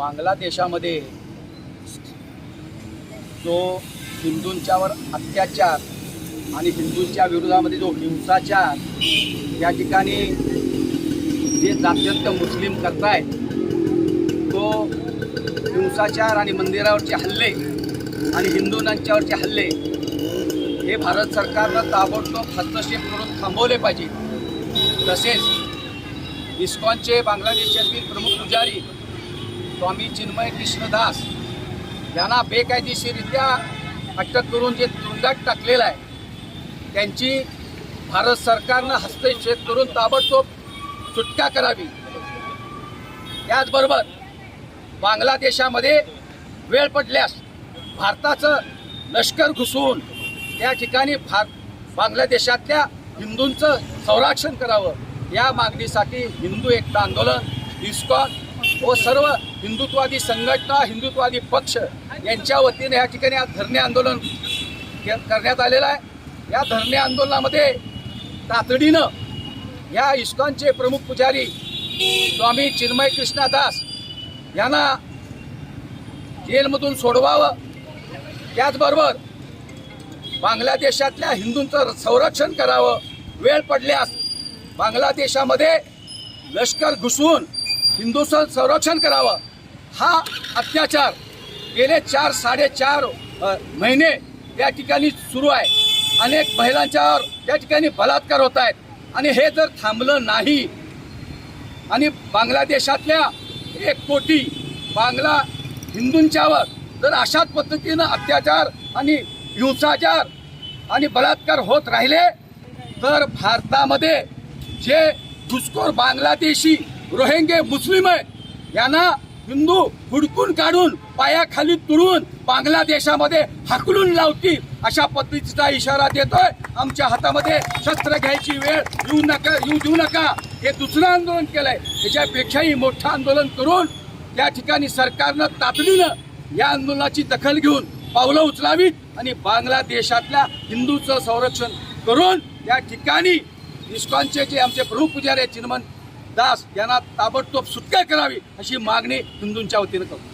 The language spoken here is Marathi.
बांगलादेशामध्ये जो हिंदूंच्यावर अत्याचार आणि हिंदूंच्या विरोधामध्ये जो हिंसाचार या ठिकाणी जे जात्यंत मुस्लिम करतायत तो हिंसाचार आणि मंदिरावरचे हल्ले आणि हिंदूंच्यावरचे हल्ले हे भारत सरकारनं ताबडतोब हस्तक्षेप करून थांबवले पाहिजे तसेच इस्कॉनचे बांगलादेशातील प्रमुख पुजारी स्वामी चिन्मय कृष्णदास यांना बेकायदेशीरित्या अटक करून जे तुरुंगात टाकलेलं आहे त्यांची भारत सरकारनं हस्तक्षेप करून ताबडतोब सुटका करावी. त्याचबरोबर बांगलादेशामध्ये वेळ पडल्यास भारताचं लष्कर घुसवून त्या ठिकाणी भार बांगलादेशातल्या हिंदूंचं संरक्षण करावं या मागणीसाठी हिंदू एकता आंदोलन इस्कॉन व सर्व हिंदुत्वादी संघटना हिंदुत्वादी पक्ष यांच्या वतीने या ठिकाणी आज धरणे आंदोलन के- करण्यात आलेलं आहे. या धरणे आंदोलनामध्ये तातडीनं या इस्कॉनचे प्रमुख पुजारी स्वामी चिन्मय कृष्णादास यांना जेलमधून सोडवावं. त्याचबरोबर बांगलादेशातल्या हिंदूंचं संरक्षण करावं. वेळ पडल्यास बांगलादेशामध्ये लष्कर घुसवून हिंदूचं संरक्षण करावं. हा अत्याचार गेले चार साडेचार महिने त्या ठिकाणी सुरू आहे. अनेक महिलांच्यावर त्या ठिकाणी बलात्कार होत आहेत. आणि हे जर थांबलं नाही आणि बांगलादेशातल्या एक कोटी बांगला हिंदूंच्यावर जर अशाच पद्धतीनं अत्याचार आणि हिंसाचार आणि बलात्कार होत राहिले तर भारतामध्ये जे घुसखोर बांगलादेशी रोहिंगे मुस्लिम आहेत यांना हिंदू हुडकून काढून पायाखाली तुडून बांगलादेशामध्ये हाकलून लावतील अशा पद्धतीचा इशारा देतोय. आमच्या हातामध्ये शस्त्र घ्यायची वेळ येऊ नका येऊ देऊ नका. हे दुसरं आंदोलन केलंय. त्याच्यापेक्षाही मोठं आंदोलन करून त्या ठिकाणी सरकारनं तातडीनं या आंदोलनाची दखल घेऊन पावलं उचलावीत आणि बांगलादेशातल्या हिंदूचं संरक्षण करून त्या ठिकाणी इस्कॉनचे जे आमचे प्रमुख पुजारी चिन्मन दास यांना ताबडतोब सुटका करावी अशी मागणी हिंदूंच्या वतीनं करतो.